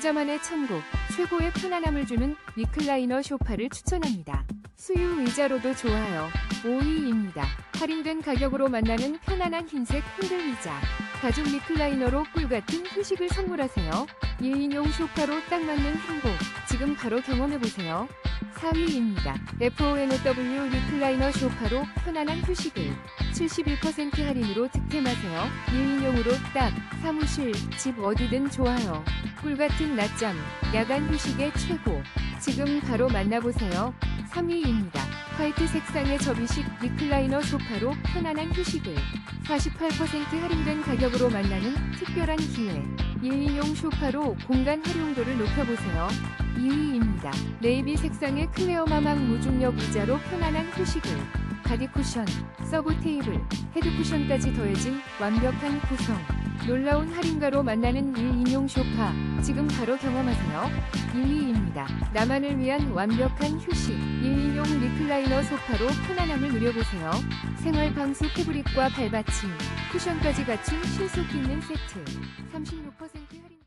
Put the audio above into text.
혼자만의 천국, 최고의 편안함을 주는 리클라이너 소파를 추천합니다. 수유 의자로도 좋아요. 5위입니다. 할인된 가격으로 만나는 편안한 흰색 핸들 의자. 가죽 리클라이너로 꿀같은 휴식을 선물하세요. 2인용 소파로 딱 맞는 행복. 지금 바로 경험해보세요. 4위입니다. FONOW 리클라이너 소파로 편안한 휴식을 71% 할인으로 득템하세요. 1인용으로 딱 사무실, 집 어디든 좋아요. 꿀같은 낮잠, 야간 휴식의 최고. 지금 바로 만나보세요. 3위입니다. 화이트 색상의 접이식 리클라이너 소파로 편안한 휴식을 48% 할인된 가격으로 만나는 특별한 기회. 1인용 소파로 공간 활용도를 높여보세요. 2위입니다. 네이비 색상의 클레어 마망 무중력 의자로 편안한 휴식을 바디 쿠션, 서브 테이블, 헤드 쿠션까지 더해진 완벽한 구성. 놀라운 할인가로 만나는 1인용 소파. 지금 바로 경험하세요. 2위입니다. 나만을 위한 완벽한 휴식. 1 인용 리클라이너 소파로 편안함을 누려보세요. 생활 방수 패브릭과 발받침, 쿠션까지 갖춘 신속 있는 세트. 36% 할인.